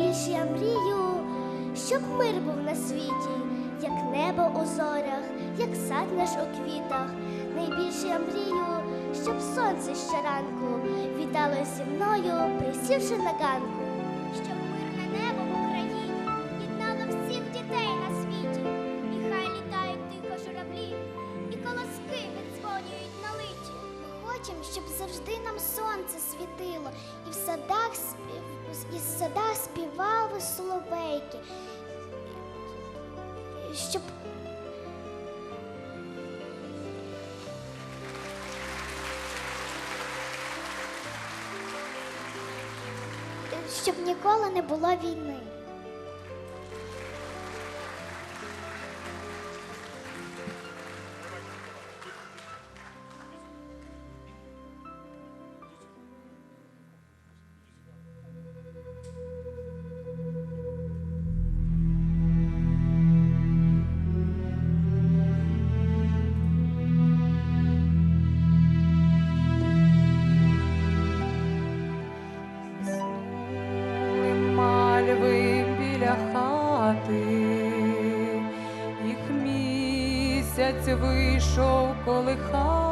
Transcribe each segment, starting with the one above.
найбільше я мрію, щоб мир був на світі, як небо у зорях, як сад наш у квітах. Найбільше я мрію, щоб сонце щоранку вітало зі мною, присівши на ганку. Хочемо, щоб завжди нам сонце світило, і в садах і в садах співали соловейки. Щоб щоб ніколи не було війни. Місяць вийшов колихати,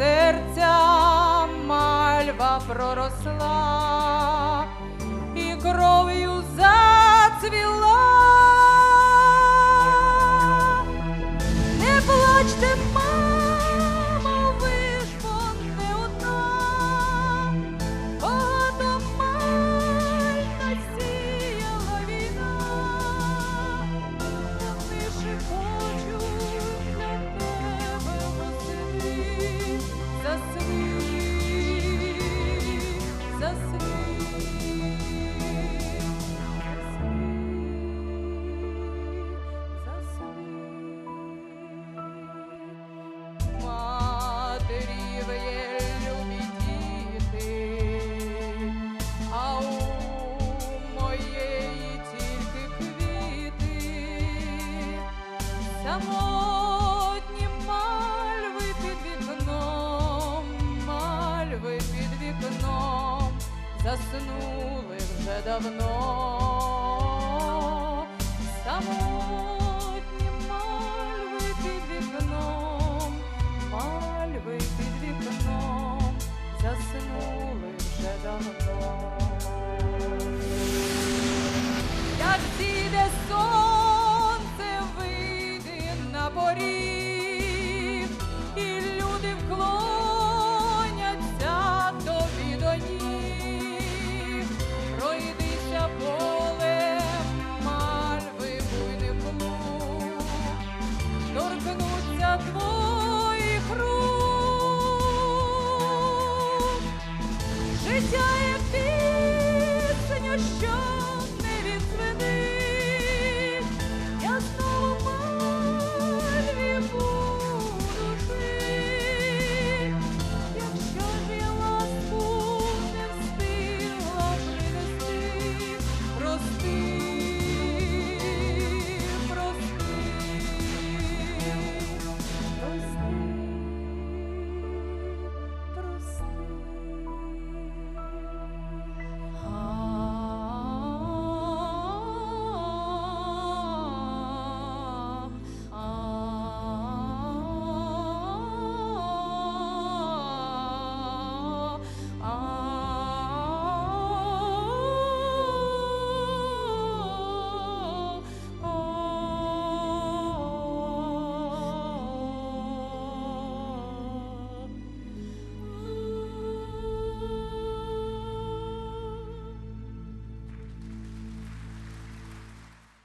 серця мальва проросла і кров'ю самотні мальви під вікном, мальви під вікном, заснули вже давно. Самотні